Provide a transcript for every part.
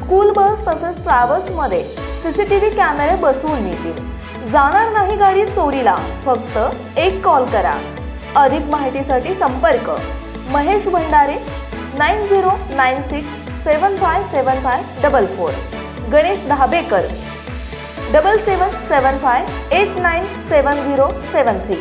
School bus तसेच ट्रॅव्हल्समध्ये CCTV कॅमेरे बसवून मिळतील जाणार नाही गाडी चोरीला फक्त एक कॉल करा. अधिक माहितीसाठी संपर्क. Mahesh Bhandare nine zero nine six seven five seven five double four. Ganesh Dhabekar double seven seven five eight nine seven zero seven three.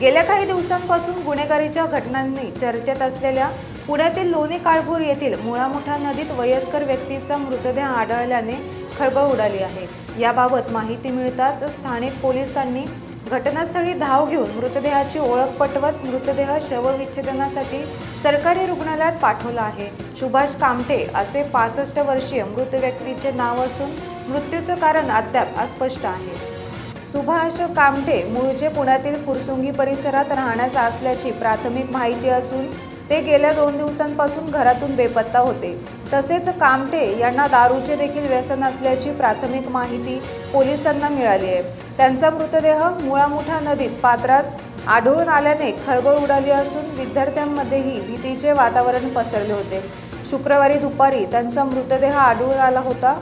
गेल्या काही दिवसांपासून गुन्हेगारीच्या घटनांनी चर्चेत असलेल्या पुण्यातील लोणी काळभोर येथील मुळामुठा नदीत वयस्कर व्यक्तीचा मृतदेह आढळल्याने खळबळ उडाली आहे. याबाबत माहिती मिळताच स्थानिक पोलिसांनी घटनास्थळी धाव घेऊन मृतदेहाची ओळख पटवत मृतदेह शवविच्छेदनासाठी सरकारी रुग्णालयात पाठवला आहे. सुभाष कामटे असे पासष्ट वर्षीय मृत व्यक्तीचे नाव असून मृत्यूचं कारण अद्याप अस्पष्ट आहे. सुभाष कामठे मूळचे पुण्यातील फुरसुंगी परिसरात राहण्याचा असल्याची प्राथमिक माहिती असून ते गेल्या दोन दिवसांपासून घरातून बेपत्ता होते. तसेच कामटे यांना दारूचे देखील व्यसन असल्याची प्राथमिक माहिती पोलिसांना मिळाली आहे. त्यांचा मृतदेह मुळामुठा नदीत पात्रात आढळून आल्याने खळबळ उडाली असून विद्यार्थ्यांमध्येही भीतीचे वातावरण पसरले होते. शुक्रवारी दुपारी त्यांचा मृतदेह आढळून आला होता.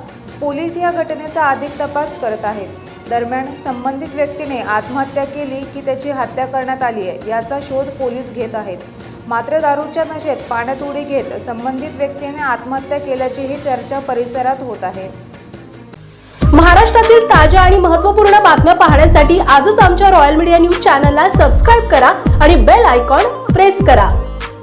पोलीस या घटनेचा अधिक तपास करत आहेत. दरम्यान संबंधित व्यक्तीने आत्महत्या केली की त्याची हत्या करण्यात आली आहे याचा शोध पोलीस घेत आहेत. मात्र दारूच्या नशेत पाण्यात उडी घेत संबंधित व्यक्तीने आत्महत्या केल्याचीही चर्चा परिसरात होत आहे. महाराष्ट्रातील ताज्या आणि महत्त्वपूर्ण बातम्या पाहण्यासाठी आजच आमच्या रॉयल मीडिया न्यूज चॅनलला सबस्क्राईब करा आणि बेल आयकॉन प्रेस करा.